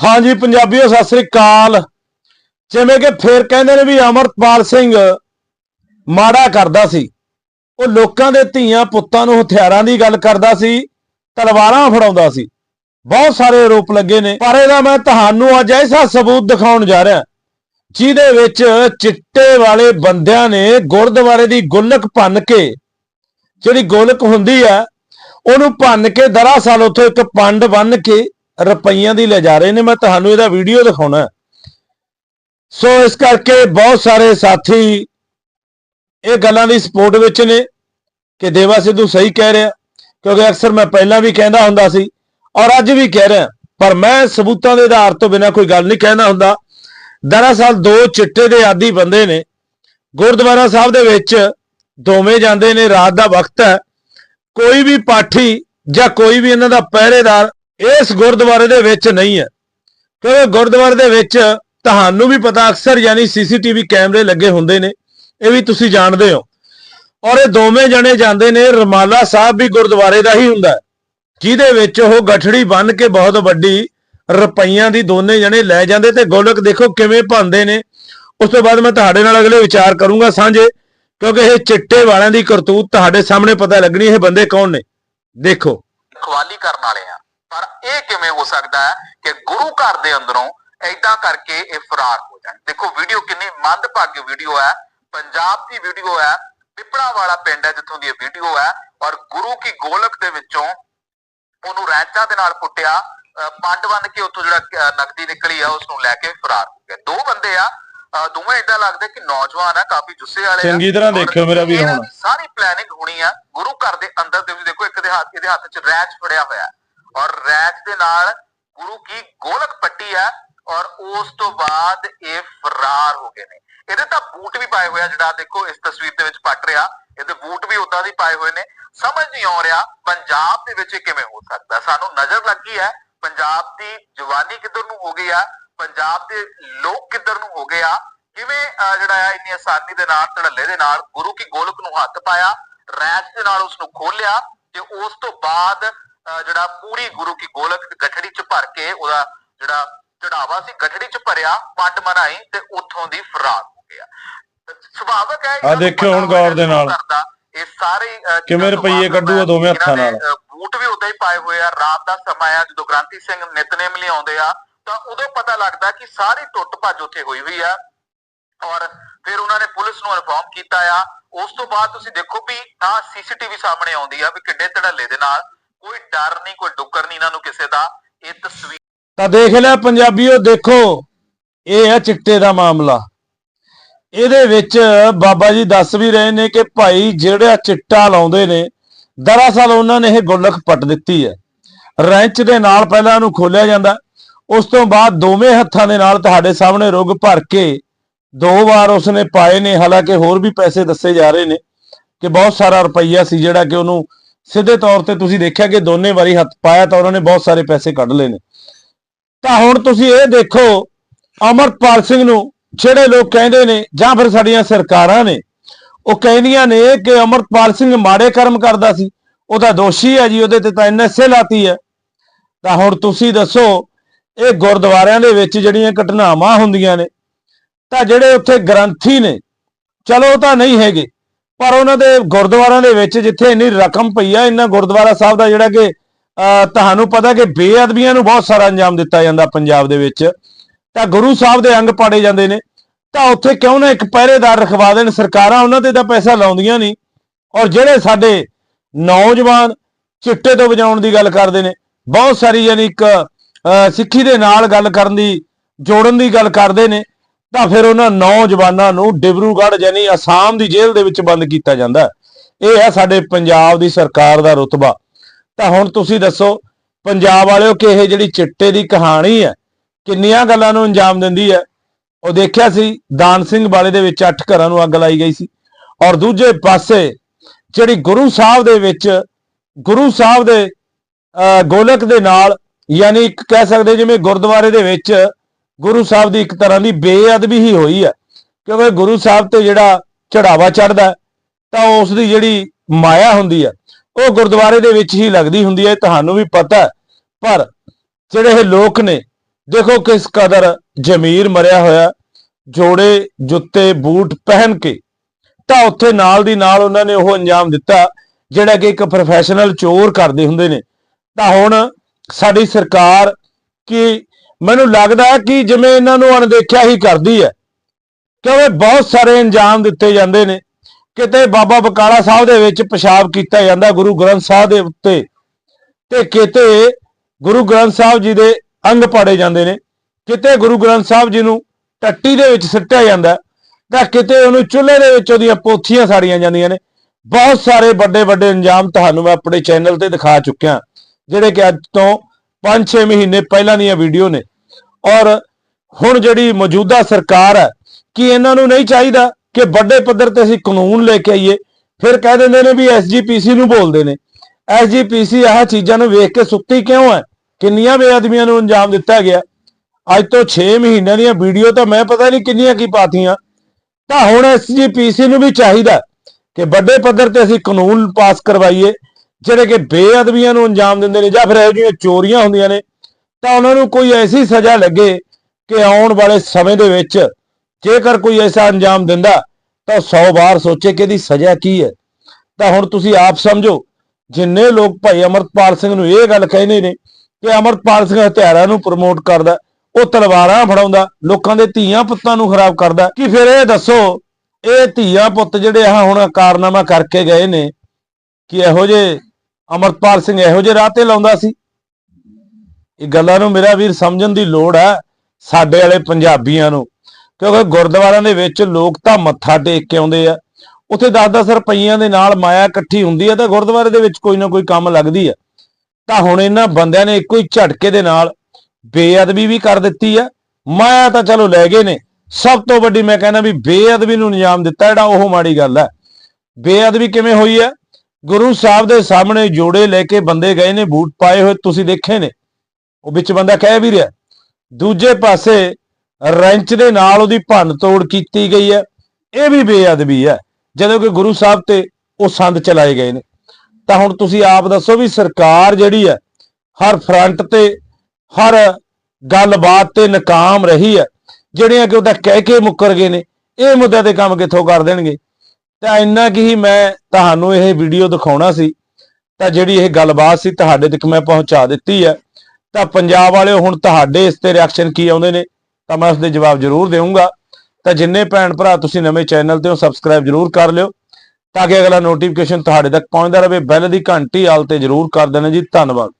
ਹਾਂਜੀ, ਪੰਜਾਬੀਓ, ਸਤਿ ਸ੍ਰੀ ਅਕਾਲ। ਜਿਵੇਂ ਕਿ ਫੇਰ ਕਹਿੰਦੇ ਨੇ ਵੀ ਅਮਰਪਾਲ ਸਿੰਘ ਮਾੜਾ ਕਰਦਾ ਸੀ। ਉਹ ਲੋਕਾਂ ਦੇ ਧੀਆਂ ਪੁੱਤਾਂ ਨੂੰ ਹਥਿਆਰਾਂ ਦੀ ਗੱਲ ਕਰਦਾ ਸੀ, ਤਲਵਾਰਾਂ ਫੜਾਉਂਦਾ ਸੀ। ਬਹੁਤ ਸਾਰੇ ਆਰੋਪ ਲੱਗੇ ਨੇ। ਪਰ ਇਹਦਾ ਮੈਂ ਤੁਹਾਨੂੰ ਅੱਜ ਐਸਾ ਸਬੂਤ ਦਿਖਾਉਣ ਜਾ ਰਿਹਾ। ਜਿਹਦੇ ਵਿੱਚ ਚਿੱਟੇ ਵਾਲੇ ਬੰਦਿਆਂ ਨੇ ਗੁਰਦੁਆਰੇ ਦੀ ਗੁਲਕ ਭੰਨ ਕੇ, ਜਿਹੜੀ ਗੋਲਕ ਹੁੰਦੀ ਆ ਉਹਨੂੰ ਭੰਨ ਕੇ ਦਰਅਸਲ ਉੱਥੋਂ ਇੱਕ ਪੰਡ ਬੰਨ ਕੇ ਰੁਪਈਆਂ ਦੀ ਲੈ ਜਾ ਰਹੇ ਨੇ, ਮੈਂ ਤੁਹਾਨੂੰ ਇਹਦਾ ਵੀਡੀਓ ਦਿਖਾਉਣਾ ਸੋ ਇਸ ਕਰਕੇ ਬਹੁਤ ਸਾਰੇ ਸਾਥੀ ਇਹ ਗੱਲਾਂ ਦੀ ਸਪੋਰਟ ਵਿੱਚ ਨੇ ਕਿ ਦੇਵਾ ਸਿੱਧੂ ਸਹੀ ਕਹਿ ਰਿਹਾ, ਕਿਉਂਕਿ ਅਕਸਰ ਮੈਂ ਪਹਿਲਾਂ ਵੀ ਕਹਿੰਦਾ ਹੁੰਦਾ ਸੀ ਔਰ ਅੱਜ ਵੀ ਕਹਿ ਰਿਹਾ, ਪਰ ਮੈਂ ਸਬੂਤਾਂ ਦੇ ਆਧਾਰ ਤੋਂ ਬਿਨਾਂ ਕੋਈ ਗੱਲ ਨਹੀਂ ਕਹਿੰਦਾ ਹੁੰਦਾ। ਦਰਅਸਲ ਦੋ ਚਿੱਟੇ ਦੇ ਆਦੀ ਬੰਦੇ ਨੇ, ਗੁਰਦੁਆਰਾ ਸਾਹਿਬ ਦੇ ਵਿੱਚ ਦੋਵੇਂ ਜਾਂਦੇ ਨੇ, ਰਾਤ ਦਾ ਵਕਤ ਹੈ। ਕੋਈ ਵੀ ਪਾਠੀ ਜਾਂ ਕੋਈ ਵੀ ਇਹਨਾਂ ਦਾ ਪਹਿਰੇਦਾਰ ਇਸ ਗੁਰਦੁਆਰੇ ਦੇ ਵਿੱਚ ਨਹੀਂ ਹੈ। ਕਿਉਂਕਿ ਗੁਰਦੁਆਰੇ ਦੇ ਵਿੱਚ ਤੁਹਾਨੂੰ ਵੀ ਪਤਾ ਅਕਸਰ ਯਾਨੀ ਸੀਸੀਟੀਵੀ ਕੈਮਰੇ ਲੱਗੇ ਹੁੰਦੇ ਨੇ। ਇਹ ਵੀ ਤੁਸੀਂ ਜਾਣਦੇ ਹੋ। ਔਰ ਇਹ ਦੋਵੇਂ ਜਣੇ ਜਾਂਦੇ ਨੇ, ਰਮਾਲਾ ਸਾਹਿਬ ਵੀ ਗੁਰਦੁਆਰੇ ਦਾ ਹੀ ਹੁੰਦਾ ਜਿਹਦੇ ਵਿੱਚ ਉਹ ਗਠੜੀ ਬੰਨ ਕੇ ਬਹੁਤ ਵੱਡੀ ਰੁਪਈਆਂ ਦੀ ਦੋਨੇ ਜਣੇ ਲੈ ਜਾਂਦੇ ਤੇ ਗੋਲਕ ਦੇਖੋ ਕਿਵੇਂ ਭੰਦੇ ਨੇ। ਉਸ ਤੋਂ ਬਾਅਦ ਮੈਂ ਤੁਹਾਡੇ ਨਾਲ ਅਗਲੇ ਵਿਚਾਰ ਕਰੂੰਗਾ ਸਾਂਝੇ, ਕਿਉਂਕਿ ਇਹ ਚਿੱਟੇ ਵਾਲਿਆਂ ਦੀ ਕਰਤੂਤ ਤੁਹਾਡੇ ਸਾਹਮਣੇ ਪਤਾ ਲੱਗਣੀ, ਇਹ ਬੰਦੇ ਕੌਣ ਨੇ? ਦੇਖੋ। ਖਵਾਲੀ ਕਰਨ ਵਾਲੇ ਆ। ਪਰ ਇਹ ਕਿਵੇਂ ਹੋ ਸਕਦਾ ਹੈ ਕਿ ਗੁਰੂ ਘਰ ਦੇ ਅੰਦਰੋਂ ਐਦਾਂ ਕਰਕੇ ਇਹ ਫਰਾਰ ਹੋ ਜਾਣ? ਦੇਖੋ ਵੀਡੀਓ ਕਿੰਨੀ ਮੰਦਭਾਗੀ ਵੀਡੀਓ ਹੈ। ਪੰਜਾਬ ਦੀ ਵੀਡੀਓ ਹੈ ਪਿਪੜਾ ਵਾਲਾ ਪਿੰਡ ਹੈ ਜਿੱਥੋਂ ਦੀ ਇਹ ਵੀਡੀਓ ਹੈ ਔਰ ਗੁਰੂ ਕੀ ਗੋਲਕ ਦੇ ਵਿੱਚੋਂ ਉਹਨੂੰ ਰੈਂਚਾਂ ਦੇ ਨਾਲ ਕੁੱਟਿਆ। ਪੰਡ ਬੰਨ ਕੇ ਉੱਥੋਂ ਜਿਹੜਾ ਨਕਦੀ ਨਿਕਲੀ ਆ ਉਸ ਨੂੰ ਲੈ ਕੇ ਫਰਾਰ ਹੋ ਗਏ ਦੋ ਬੰਦੇ ਆ ਦੋਵੇਂ ਇਦਾਂ ਲੱਗਦੇ ਕਿ ਨੌਜਵਾਨ ਆ ਕਾਫੀ ਜੁੱਸੇ ਵਾਲੇ ਆ। ਚੰਗੀ ਤਰ੍ਹਾਂ ਦੇਖਿਓ ਮੇਰਾ ਇਹਨਾਂ ਹੁਣ। ਸਾਰੀ ਪਲੈਨਿੰਗ ਹੋਣੀ ਆ। ਗੁਰੂ ਘਰ ਦੇ ਅੰਦਰ ਵਿੱਚ ਦੇਖੋ ਇੱਕ ਦੇ ਹੱਥ ਇਹਦੇ ਹੱਥ 'ਚ ਰੈਚ ਫੜਿਆ ਹੋਇਆ। ਔਰ ਰੈਚ ਦੇ ਨਾਲ ਗੁਰੂ ਕੀ ਗੋਲਕ ਪੱਟੀ ਹੈ ਔਰ ਉਸ ਤੋਂ ਬਾਅਦ ਇਹ ਫਰਾਰ ਹੋ ਗਏ ਨੇ। ਇਹਦੇ ਤਾਂ ਬੂਟ ਵੀ ਪਾਏ ਹੋਇਆ ਜਿਹੜਾ ਦੇਖੋ ਇਸ ਤਸਵੀਰ ਦੇ ਵਿੱਚ ਪੱਟ ਰਿਹਾ। ਇਹਦੇ ਬੂਟ ਵੀ ਉਦਾਂ ਦੀ ਪਾਏ ਹੋਏ ਨੇ। ਸਮਝ ਨਹੀਂ ਆ ਰਿਹਾ ਪੰਜਾਬ ਦੇ ਵਿੱਚ ਇਹ ਕਿਵੇਂ ਹੋ ਸਕਦਾ। ਸਾਨੂੰ ਨਜ਼ਰ ਲੱਗੀ ਹੈ ਪੰਜਾਬ ਦੀ ਜਵਾਨੀ ਕਿੱਧਰ ਨੂੰ ਹੋ ਗਈ ਆ? ਪੰਜਾਬ ਦੇ ਲੋਕ ਕਿੱਧਰ ਨੂੰ ਹੋ ਗਏ ਆ? ਕਿਵੇਂ ਅਹ, ਜਿਹੜਾ ਆ ਇੰਨੀ ਆਸਾਨੀ ਦੇ ਨਾਲ ਧੜੱਲੇ ਦੇ ਨਾਲ ਗੁਰੂ ਕੀ ਗੋਲਕ ਨੂੰ ਹੱਥ ਪਾਇਆ ਰੈਚ ਦੇ ਨਾਲ ਉਸ ਨੂੰ ਖੋਲਿਆ ਤੇ ਉਸ ਤੋਂ ਬਾਅਦ ਜਿਹੜਾ ਪੂਰੀ ਗੁਰੂ ਕੀ ਗੋਲਕ ਗਠੜੀ ਚ ਭਰ ਕੇ ਉਹਦਾ ਜਿਹੜਾ ਚੜਾਵਾ ਸੀ ਗਠੜੀ ਚ ਭਰਿਆ ਪੰਡ ਮਨਾਈ ਤੇ ਉੱਥੋਂ ਦੀ ਫਰਾਰ ਹੋ ਗਿਆ ਸੁਭਾਵਕ ਹੈ ਆਹ ਦੇਖਿਓ ਹੁਣ ਗੌਰ ਦੇ ਨਾਲ। ਇਹ ਸਾਰੇ ਕਿਵੇਂ ਰੁਪਈਏ ਕੱਢੂਗਾ ਦੋਵੇਂ ਹੱਥਾਂ ਨਾਲ। ਬੂਟ ਵੀ ਉਦਾਂ ਹੀ ਪਾਏ ਹੋਏ ਆ ਰਾਤ ਦਾ ਸਮਾਂ ਆ ਜਦੋਂ ਗ੍ਰਾਂਤੀ ਸਿੰਘ ਨਿਤਨੇਮ ਲਿਆਉਂਦੇ ਆ ਤਾਂ ਉਦੋਂ ਪਤਾ ਲੱਗਦਾ ਕਿ ਸਾਰੀ ਟੁੱਟ ਭੱਜ ਉੱਥੇ ਹੋਈ ਹੋਈ ਆ ਔਰ ਫਿਰ ਉਹਨਾਂ ਨੇ ਪੁਲਿਸ ਨੂੰ ਇਨਫੋਰਮ ਕੀਤਾ ਆ ਉਸ ਤੋਂ ਬਾਅਦ ਤੁਸੀਂ ਦੇਖੋ ਵੀ ਆ ਸੀਸੀਟੀਵੀ ਸਾਹਮਣੇ ਆਉਂਦੀ ਆ ਵੀ ਕਿੱਡੇ ਧੜੱਲੇ ਦੇ ਨਾਲ ਕੋਈ ਡਰ ਨਹੀਂ, ਕੋਈ ਡੁੱਕਰ ਨਹੀਂ ਇਹਨਾਂ ਨੂੰ ਕਿਸੇ ਦਾ। ਇਹ ਤਸਵੀਰ ਤਾਂ ਦੇਖ ਲਿਆ ਪੰਜਾਬੀਓ, ਦੇਖੋ, ਇਹ ਹੈ ਚਿੱਟੇ ਦਾ ਮਾਮਲਾ। ਇਹਦੇ ਵਿੱਚ ਬਾਬਾ ਜੀ ਦੱਸ ਵੀ ਰਹੇ ਨੇ ਕਿ ਭਾਈ ਜਿਹੜਾ ਚਿੱਟਾ ਲਾਉਂਦੇ ਨੇ, ਦਰਅਸਲ ਉਹਨਾਂ ਨੇ ਇਹ ਗੁੱਲਕ ਪੱਟ ਦਿੱਤੀ ਹੈ। ਰੈਂਚ ਦੇ ਨਾਲ ਪਹਿਲਾਂ ਉਹਨੂੰ ਖੋਲਿਆ ਜਾਂਦਾ। ਉਸ ਤੋਂ ਬਾਅਦ ਦੋਵੇਂ ਹੱਥਾਂ ਦੇ ਨਾਲ ਤੁਹਾਡੇ ਸਾਹਮਣੇ ਰੁਗ ਭਰ ਕੇ ਦੋ ਵਾਰ ਉਸਨੇ ਪਾਏ ਨੇ। ਹਾਲਾਂਕਿ ਹੋਰ ਵੀ ਪੈਸੇ ਦੱਸੇ ਜਾ ਰਹੇ ਨੇ ਕਿ ਬਹੁਤ ਸਾਰਾ ਰੁਪਈਆ ਸੀ ਜਿਹੜਾ ਕਿ ਉਹਨੂੰ ਸਿੱਧੇ ਤੌਰ ਤੇ ਤੁਸੀਂ ਦੇਖਿਆ ਕਿ ਦੋਨੇ ਵਾਰੀ ਹੱਥ ਪਾਇਆ ਤਾਂ ਉਹਨਾਂ ਨੇ ਬਹੁਤ ਸਾਰੇ ਪੈਸੇ ਕੱਢ ਲਏ ਨੇ। ਤਾਂ ਹੁਣ ਤੁਸੀਂ ਇਹ ਦੇਖੋ, ਅਮਰਪਾਲ ਸਿੰਘ ਨੂੰ ਜਿਹੜੇ ਲੋਕ ਕਹਿੰਦੇ ਨੇ ਜਾਂ ਫਿਰ ਸਾਡੀਆਂ ਸਰਕਾਰਾਂ ਨੇ, ਉਹ ਕਹਿੰਦੀਆਂ ਨੇ ਕਿ ਅਮਰਪਾਲ ਸਿੰਘ ਮਾੜੇ ਕਰਮ ਕਰਦਾ ਸੀ ਉਹ ਤਾਂ ਦੋਸ਼ੀ ਹੈ ਜੀ, ਉਹਦੇ ਤੇ ਤਾਂ ਐਨਐਸਏ ਲਾਤੀ ਹੈ। ਤਾਂ ਹੁਣ ਤੁਸੀਂ ਦੱਸੋ, ਇਹ ਗੁਰਦੁਆਰਿਆਂ ਦੇ ਵਿੱਚ ਜਿਹੜੀਆਂ ਘਟਨਾਵਾਂ ਹੁੰਦੀਆਂ ਨੇ, ਤਾਂ ਜਿਹੜੇ ਉੱਥੇ ਗ੍ਰੰਥੀ ਨੇ, ਚਲੋ ਤਾਂ ਨਹੀਂ ਹੈਗੇ ਪਰ ਉਹਨਾਂ ਦੇ ਗੁਰਦੁਆਰਿਆਂ ਦੇ ਵਿੱਚ ਜਿੱਥੇ ਇੰਨੀ ਰਕਮ ਪਈ ਆ, ਇੰਨਾ ਗੁਰਦੁਆਰਾ ਸਾਹਿਬ ਦਾ ਜਿਹੜਾ ਕਿ ਤੁਹਾਨੂੰ ਪਤਾ ਕਿ ਬੇਅਦਬੀਆਂ ਨੂੰ ਬਹੁਤ ਸਾਰਾ ਅੰਜਾਮ ਦਿੱਤਾ ਜਾਂਦਾ ਪੰਜਾਬ ਦੇ ਵਿੱਚ। ਤਾਂ ਗੁਰੂ ਸਾਹਿਬ ਦੇ ਅੰਗ ਪਾੜੇ ਜਾਂਦੇ ਨੇ। ਤਾਂ ਉੱਥੇ ਕਿਉਂ ਨਾ ਇੱਕ ਪਹਿਰੇਦਾਰ ਰਖਵਾ ਦੇਣ? ਸਰਕਾਰਾਂ ਉਹਨਾਂ ਤੇ ਤਾਂ ਪੈਸਾ ਲਾਉਂਦੀਆਂ ਨਹੀਂ। ਔਰ ਜਿਹੜੇ ਸਾਡੇ ਨੌਜਵਾਨ ਚਿੱਟੇ ਤੋਂ ਬਚਾਉਣ ਦੀ ਗੱਲ ਕਰਦੇ ਨੇ, ਬਹੁਤ ਸਾਰੀ ਯਾਨੀ ਇੱਕ ਸਿੱਖੀ ਦੇ ਨਾਲ ਗੱਲ ਕਰਨ ਦੀ, ਜੋੜਨ ਦੀ ਗੱਲ ਕਰਦੇ ਨੇ। ਤਾਂ ਫਿਰ ਉਹਨਾਂ ਨੌਜਵਾਨਾਂ ਨੂੰ ਡਿਬਰੂਗੜ੍ਹ ਯਾਨੀ ਅਸਾਮ ਦੀ ਜੇਲ੍ਹ ਦੇ ਵਿੱਚ ਬੰਦ ਕੀਤਾ ਜਾਂਦਾ ਇਹ ਹੈ ਸਾਡੇ ਪੰਜਾਬ ਦੀ ਸਰਕਾਰ ਦਾ ਰੁਤਬਾ। ਤਾਂ ਹੁਣ ਤੁਸੀਂ ਦੱਸੋ ਪੰਜਾਬ ਵਾਲਿਓ ਕਿ ਇਹ ਜਿਹੜੀ ਚਿੱਟੇ ਦੀ ਕਹਾਣੀ ਹੈ ਕਿੰਨੀਆਂ ਗੱਲਾਂ ਨੂੰ ਅੰਜਾਮ ਦਿੰਦੀ ਹੈ? ਉਹ ਦੇਖਿਆ ਸੀ ਦਾਨ ਸਿੰਘ ਵਾਲੇ ਦੇ ਵਿੱਚ ਅੱਠ ਘਰਾਂ ਨੂੰ ਅੱਗ ਲਾਈ ਗਈ ਸੀ। ਔਰ ਦੂਜੇ ਪਾਸੇ ਜਿਹੜੀ ਗੁਰੂ ਸਾਹਿਬ ਦੇ ਵਿੱਚ ਗੁਰੂ ਸਾਹਿਬ ਦੇ ਅਹ, ਗੋਲਕ ਦੇ ਨਾਲ ਯਾਨੀ ਇੱਕ ਕਹਿ ਸਕਦੇ ਜਿਵੇਂ ਗੁਰਦੁਆਰੇ ਦੇ ਵਿੱਚ ਗੁਰੂ ਸਾਹਿਬ ਦੀ ਇੱਕ ਤਰ੍ਹਾਂ ਦੀ ਬੇਅਦਬੀ ਹੀ ਹੋਈ ਹੈ ਕਿਉਂਕਿ ਗੁਰੂ ਸਾਹਿਬ ਤੇ ਜਿਹੜਾ ਚੜਾਵਾ ਚੜਦਾ ਤਾਂ ਉਸ ਦੀ ਜਿਹੜੀ ਮਾਇਆ ਹੁੰਦੀ ਹੈ, ਉਹ ਗੁਰਦੁਆਰੇ ਦੇ ਵਿੱਚ ਹੀ ਲੱਗਦੀ ਹੁੰਦੀ ਹੈ ਤੁਹਾਨੂੰ ਵੀ ਪਤਾ ਪਰ ਜਿਹੜੇ ਇਹ ਲੋਕ ਨੇ, ਦੇਖੋ ਕਿਸ ਕਦਰ ਜ਼ਮੀਰ ਮਰਿਆ ਹੋਇਆ, ਜੋੜੇ, ਜੁੱਤੇ, ਬੂਟ ਪਹਿਨ ਕੇ, ਤਾਂ ਉੱਥੇ ਨਾਲ ਦੀ ਨਾਲ ਉਹਨਾਂ ਨੇ ਉਹ ਅੰਜਾਮ ਦਿੱਤਾ, ਜਿਹੜਾ ਕਿ ਇੱਕ ਪ੍ਰੋਫੈਸ਼ਨਲ ਚੋਰ ਕਰਦੇ ਹੁੰਦੇ ਨੇ। ਤਾਂ ਹੁਣ ਸਾਡੀ ਸਰਕਾਰ ਕਿ ਮੈਨੂੰ ਲੱਗਦਾ ਹੈ ਕਿ ਜਿਵੇਂ ਇਹਨਾਂ ਨੂੰ ਅਣਦੇਖਿਆ ਹੀ ਕਰਦੀ ਹੈ ਕਿਉਂਕਿ ਬਹੁਤ ਸਾਰੇ ਇੰਜਾਮ ਦਿੱਤੇ ਜਾਂਦੇ ਨੇ। ਕਿਤੇ ਬਾਬਾ ਬਕਾਲਾ ਸਾਹਿਬ ਦੇ ਵਿੱਚ ਪਿਸ਼ਾਬ ਕੀਤਾ ਜਾਂਦਾ ਗੁਰੂ ਗ੍ਰੰਥ ਸਾਹਿਬ ਦੇ ਉੱਤੇ ਤੇ ਕਿਤੇ ਗੁਰੂ ਗ੍ਰੰਥ ਸਾਹਿਬ ਜੀ ਦੇ ਅੰਗ ਪਾੜੇ ਜਾਂਦੇ ਨੇ। ਕਿਤੇ ਗੁਰੂ ਗ੍ਰੰਥ ਸਾਹਿਬ ਜੀ ਨੂੰ ਟੱਟੀ ਦੇ ਵਿੱਚ ਸਿੱਟਿਆ ਜਾਂਦਾ ਤਾਂ ਕਿਤੇ ਉਹਨੂੰ ਚੁੱਲ੍ਹੇ ਦੇ ਵਿੱਚ ਉਹਦੀਆਂ ਪੋਥੀਆਂ ਸਾੜੀਆਂ ਜਾਂਦੀਆਂ ਨੇ। ਬਹੁਤ ਸਾਰੇ ਵੱਡੇ ਵੱਡੇ ਅੰਜਾਮ ਤੁਹਾਨੂੰ ਮੈਂ ਆਪਣੇ ਚੈਨਲ ਤੇ ਦਿਖਾ ਚੁੱਕਿਆ, ਜਿਹੜੇ ਕਿ ਅੱਜ ਤੋਂ 5-6 ਮਹੀਨੇ ਪਹਿਲਾਂ ਦੀਆਂ ਵੀਡੀਓ ਨੇ। ਔਰ ਹੁਣ ਜਿਹੜੀ ਮੌਜੂਦਾ ਸਰਕਾਰ ਹੈ, ਕਿ ਇਹਨਾਂ ਨੂੰ ਨਹੀਂ ਚਾਹੀਦਾ ਕਿ ਵੱਡੇ ਪੱਧਰ ਤੇ ਅਸੀਂ ਕਾਨੂੰਨ ਲੈ ਕੇ ਆਈਏ? ਫਿਰ ਕਹਿ ਦਿੰਦੇ ਨੇ ਵੀ ਐਸਜੀਪੀਸੀ ਨੂੰ ਬੋਲਦੇ ਨੇ। ਐਸਜੀਪੀਸੀ ਆਹ ਚੀਜ਼ਾਂ ਨੂੰ ਵੇਖ ਕੇ ਸੁੱਤੀ ਕਿਉਂ ਹੈ? ਕਿੰਨੀਆਂ ਬੇਅਦਬੀਆਂ ਨੂੰ ਅੰਜਾਮ ਦਿੱਤਾ ਗਿਆ? ਅੱਜ ਤੋਂ 6 ਮਹੀਨਿਆਂ ਦੀਆਂ ਵੀਡੀਓ ਤਾਂ ਮੈਂ ਪਤਾ ਨਹੀਂ ਕਿੰਨੀਆਂ ਕੀ ਪਾਤੀਆਂ। ਤਾਂ ਹੁਣ ਐਸਜੀਪੀਸੀ ਨੂੰ ਵੀ ਚਾਹੀਦਾ ਕਿ ਵੱਡੇ ਪੱਧਰ ਤੇ ਅਸੀਂ ਕਾਨੂੰਨ ਪਾਸ ਕਰਵਾਈਏ, ਜਿਹੜੇ ਕਿ ਬੇਅਦਬੀਆਂ ਨੂੰ ਅੰਜਾਮ ਦਿੰਦੇ ਨੇ ਜਾਂ ਫਿਰ ਇਹੋ ਜਿਹੀਆਂ ਚੋਰੀਆਂ ਹੁੰਦੀਆਂ ਨੇ। ਤਾਂ ਉਹਨਾਂ ਨੂੰ ਕੋਈ ਐਸੀ ਸਜ਼ਾ ਲੱਗੇ ਕਿ ਆਉਣ ਵਾਲੇ ਸਮੇਂ ਦੇ ਵਿੱਚ ਜੇਕਰ ਕੋਈ ਐਸਾ ਅੰਜਾਮ ਦਿੰਦਾ, ਤਾਂ 100 ਵਾਰ ਸੋਚੇ ਕਿ ਇਹਦੀ ਸਜ਼ਾ ਕੀ ਹੈ। ਤਾਂ ਹੁਣ ਤੁਸੀਂ ਆਪ ਸਮਝੋ, ਜਿੰਨੇ ਲੋਕ ਭਾਈ ਅਮਰਪਾਲ ਸਿੰਘ ਨੂੰ ਇਹ ਗੱਲ ਕਹਿੰਦੇ ਨੇ ਕਿ ਅਮਰਪਾਲ ਸਿੰਘ ਹਥਿਆਰਾਂ ਨੂੰ ਪ੍ਰਮੋਟ ਕਰਦਾ, ਉਹ ਤਲਵਾਰਾਂ ਫੜਾਉਂਦਾ, ਲੋਕਾਂ ਦੇ ਧੀਆਂ ਪੁੱਤਾਂ ਨੂੰ ਖਰਾਬ ਕਰਦਾ। ਕਿ ਫਿਰ ਇਹ ਦੱਸੋ, ਇਹ ਧੀਆਂ ਪੁੱਤ ਜਿਹੜੇ ਆ ਹੁਣ ਕਾਰਨਾਮਾ ਕਰਕੇ ਗਏ ਨੇ, ਕਿ ਇਹੋ ਜੇ ਅਮਰਪਾਲ ਸਿੰਘ ਇਹੋ ਜੇ ਰਾਹ ਤੇ ਲਾਉਂਦਾ ਸੀ? ਇਹ ਗੱਲਾਂ ਨੂੰ ਮੇਰਾ ਵੀਰ ਸਮਝਣ ਦੀ ਲੋੜ ਹੈ ਸਾਡੇ ਵਾਲੇ ਪੰਜਾਬੀਆਂ ਨੂੰ। ਕਿਉਂਕਿ ਗੁਰਦੁਆਰਿਆਂ ਦੇ ਵਿੱਚ ਲੋਕ ਤਾਂ ਮੱਥਾ ਟੇਕ ਕੇ ਆਉਂਦੇ ਆ। ਉੱਥੇ 10-10 ਰੁਪਈਆਂ ਦੇ ਨਾਲ ਮਾਇਆ ਇਕੱਠੀ ਹੁੰਦੀ ਹੈ ਤਾਂ ਗੁਰਦੁਆਰੇ ਦੇ ਵਿੱਚ ਕੋਈ ਨਾ ਕੋਈ ਕੰਮ ਲੱਗਦੀ ਹੈ ਤਾਂ ਹੁਣ ਇਹਨਾਂ ਬੰਦਿਆਂ ਨੇ ਇੱਕੋ ਹੀ ਝਟਕੇ ਦੇ ਨਾਲ ਬੇਅਦਬੀ ਵੀ ਕਰ ਦਿੱਤੀ ਹੈ ਮਾਇਆ ਤਾਂ ਚਲੋ ਲੈ ਗਏ ਨੇ। ਸਭ ਤੋਂ ਵੱਡੀ ਮੈਂ ਕਹਿੰਦਾ ਵੀ ਬੇਅਦਬੀ ਨੂੰ ਨਿਯਾਮ ਦਿੱਤਾ ਜਿਹੜਾ ਉਹ ਮਾੜੀ ਗੱਲ ਹੈ ਬੇਅਦਬੀ ਕਿਵੇਂ ਹੋਈ ਹੈ ਗੁਰੂ ਸਾਹਿਬ ਦੇ ਸਾਹਮਣੇ ਜੋੜੇ ਲੈ ਕੇ ਬੰਦੇ ਗਏ ਨੇ, ਬੂਟ ਪਾਏ ਹੋਏ, ਤੁਸੀਂ ਦੇਖੇ ਨੇ। ਉਹ ਵਿੱਚ ਬੰਦਾ ਕਹਿ ਵੀ ਰਿਹਾ, ਦੂਜੇ ਪਾਸੇ ਰੈਂਚ ਦੇ ਨਾਲ ਉਹਦੀ ਭੰਨ ਤੋੜ ਕੀਤੀ ਗਈ ਹੈ। ਇਹ ਵੀ ਬੇਅਦਬੀ ਹੈ। ਜਦੋਂ ਕਿ ਗੁਰੂ ਸਾਹਿਬ ਤੇ ਉਹ ਸੰਦ ਚਲਾਏ ਗਏ ਨੇ। ਤਾਂ ਹੁਣ ਤੁਸੀਂ ਆਪ ਦੱਸੋ ਵੀ ਸਰਕਾਰ ਜਿਹੜੀ ਹੈ, ਹਰ ਫਰੰਟ ਤੇ ਹਰ ਗੱਲਬਾਤ ਤੇ ਨਾਕਾਮ ਰਹੀ ਹੈ। ਜਿਹੜੀਆਂ ਕਿ ਉਹਦਾ ਕਹਿ ਕੇ ਮੁੱਕਰ ਗਏ ਨੇ, ਇਹ ਮੁੱਦਿਆਂ ਤੇ ਕੰਮ ਕਿੱਥੋਂ ਕਰ ਦੇਣਗੇ? ਤਾਂ ਇੰਨਾ ਕੀ ਹੀ ਮੈਂ ਤੁਹਾਨੂੰ ਇਹ ਵੀਡੀਓ ਦਿਖਾਉਣਾ ਸੀ। ਤਾਂ ਜਿਹੜੀ ਇਹ ਗੱਲਬਾਤ ਸੀ, ਤੁਹਾਡੇ ਤੱਕ ਮੈਂ ਪਹੁੰਚਾ ਦਿੱਤੀ ਹੈ। ਤਾਂ ਪੰਜਾਬ ਵਾਲਿਓ ਹੁਣ ਤੁਹਾਡੇ ਇਸ ਤੇ ਰਿਐਕਸ਼ਨ ਕੀ ਆਉਂਦੇ ਨੇ, ਤਾਂ ਮੈਂ ਉਸ ਦੇ ਜਵਾਬ ਜ਼ਰੂਰ ਦੇਵਾਂਗਾ ਤਾਂ ਜਿੰਨੇ ਭੈਣ ਭਰਾ ਤੁਸੀਂ ਨਵੇਂ ਚੈਨਲ ਤੇ ਹੋ ਸਬਸਕ੍ਰਾਈਬ ਜ਼ਰੂਰ ਕਰ ਲਿਓ, ਤਾਂ ਕਿ ਅਗਲਾ ਨੋਟੀਫਿਕੇਸ਼ਨ ਤੁਹਾਡੇ ਤੱਕ ਪਹੁੰਚਦਾ ਰਹੇ ਬੈਲ ਦੀ ਘੰਟੀ ਆਲ ਤੇ ਜ਼ਰੂਰ ਕਰ ਦੇਣਾ ਜੀ। ਧੰਨਵਾਦ।